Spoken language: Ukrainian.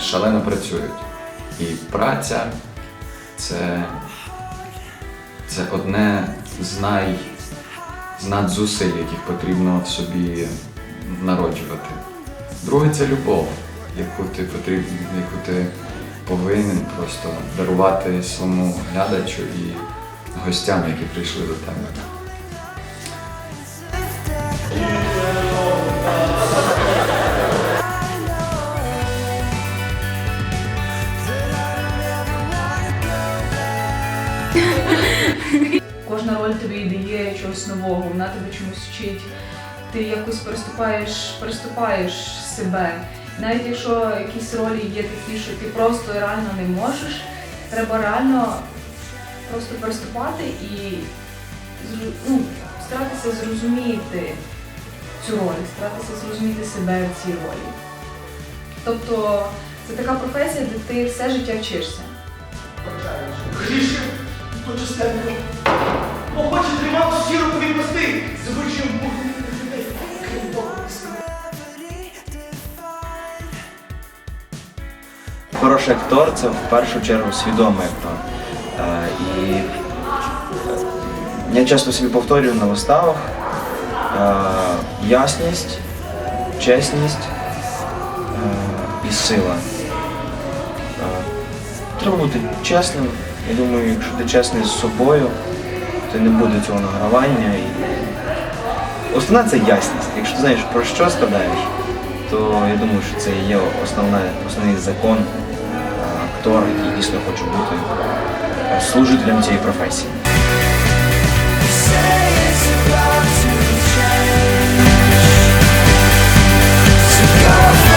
шалено працюють. І праця це, це одне з най з надзусиль, яких потрібно в собі народжувати. Друге це любов, яку ти потріб, яку ти повинен просто дарувати своєму глядачу і гостям, які прийшли до тебе. Кожна роль тобі дає чогось нового, вона тебе чомусь вчить. Ти якось переступаєш, переступаєш себе. Навіть якщо якісь ролі є такі, що ти просто реально не можеш, треба реально просто переступати і ну, старатися зрозуміти цю роль, старатися зрозуміти себе в цій ролі. Тобто це така професія, де ти все життя вчишся. Гріше, то чистенько. Охоче тримав сіроку відпусти. Звичайно, не людей. Хороший актор це в першу чергу свідомий актор. Е, І е, я часто собі повторюю на виставах е, ясність, чесність е, і сила. Е, Треба бути чесним. Я думаю, якщо ти чесний з собою, то не буде цього награвання. І... Основне це ясність. Якщо ти знаєш про що складаєш, то я думаю, що це є основне, основний закон е, актора, який дійсно хоче бути е, служителем цієї професії.